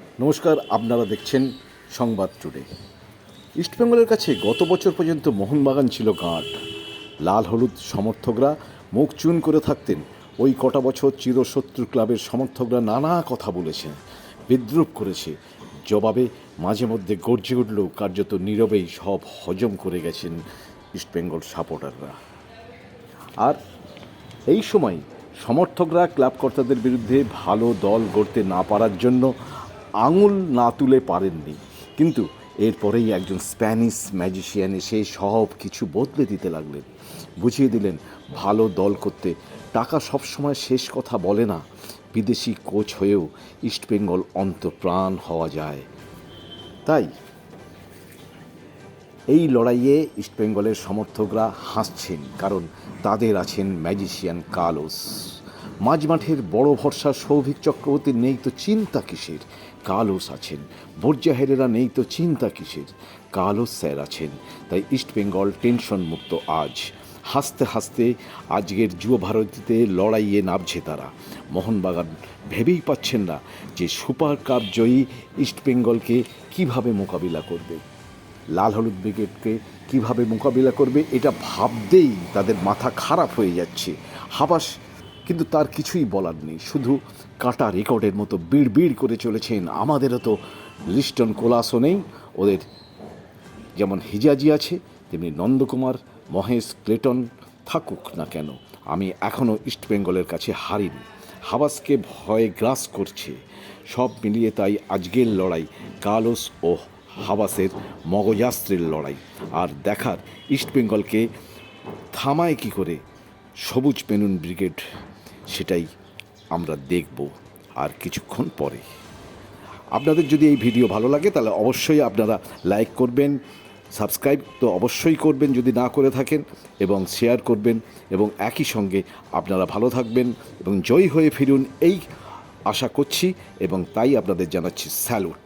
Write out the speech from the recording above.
নমস্কার, আপনারা দেখছেন সংবাদ টুডে। ইস্টবেঙ্গলের কাছে গত বছর পর্যন্ত মোহনবাগান ছিল গাঁট। লাল হলুদ সমর্থকরা মুখ চুন করে থাকতেন। ওই কটা বছর চিরশত্রু ক্লাবের সমর্থকরা নানা কথা বলেছেন, বিদ্রুপ করেছে। জবাবে মাঝে মধ্যে গর্জে উঠলেও কার্যত নীরবেই সব হজম করে গেছেন ইস্টবেঙ্গল সাপোর্টাররা। আর এই সময় সমর্থকরা ক্লাব কর্তাদের বিরুদ্ধে ভালো দল গড়তে না পারার জন্য আঙুল না তুলে পারেননি। কিন্তু এরপরেই একজন স্প্যানিশ ম্যাজিশিয়ান এসে সব কিছু বদলে দিতে লাগলেন। বুঝিয়ে দিলেন, ভালো দল করতে টাকা সবসময় শেষ কথা বলে না। বিদেশি কোচ হয়েও ইস্টবেঙ্গল অন্তপ্রাণ হওয়া যায়। তাই এই লড়াইয়ে ইস্টবেঙ্গলের সমর্থকরা হাসছেন, কারণ তাদের আছেন ম্যাজিশিয়ান কালোস মাঝমাঠের বড় ভরসা সৌভিক চক্রবর্তীর নেই তো চিন্তা কিসের? কালোস আছেন। বর্জাহেরেরা নেই তো চিন্তা কিসের? কালোস স্যার আছেন। তাই ইস্টবেঙ্গল টেনশন মুক্ত আজ। হাসতে হাসতে আজকের যুব ভারতীতে লড়াইয়ে নামছে তারা। মোহনবাগান ভেবেই পাচ্ছেন না যে সুপার কাপ জয়ী ইস্টবেঙ্গলকে কীভাবে মোকাবিলা করবে। লাল হলুদ ব্রিগেডকে কীভাবে মোকাবিলা করবে এটা ভাবতেই তাদের মাথা খারাপ হয়ে যাচ্ছে। হাবাস কিন্তু তার কিছুই বলার নেই। শুধু কাটা রেকর্ডের মতো বিড় বিড় করে চলেছেন। আমাদেরও তো লিস্টন কোলাসও নেই। ওদের যেমন হিজাজি আছে, তেমনি নন্দকুমার, মহেশ, ক্লেটন থাকুক না কেন, আমি এখনও ইস্টবেঙ্গলের কাছে হারিনি। হাবাসকে ভয়ে গ্রাস করছে। সব মিলিয়ে তাই আজকের লড়াই কালোস ও হাবাসের মগজাস্ত্রের লড়াই। আর দেখার ইস্টবেঙ্গলকে থামায় কি করে সবুজ পেনুন ব্রিগেড সেটাই আমরা দেখব আর কিছুক্ষণ পরে। আপনাদের যদি এই ভিডিও ভালো লাগে, তাহলে অবশ্যই আপনারা লাইক করবেন, সাবস্ক্রাইব তো অবশ্যই করবেন যদি না করে থাকেন, এবং শেয়ার করবেন, এবং একই সঙ্গে আপনারা ভালো থাকবেন, এবং জয়ী হয়ে ফিরুন, এই আশা করছি, এবং তাই আপনাদের জানাচ্ছি স্যালুট।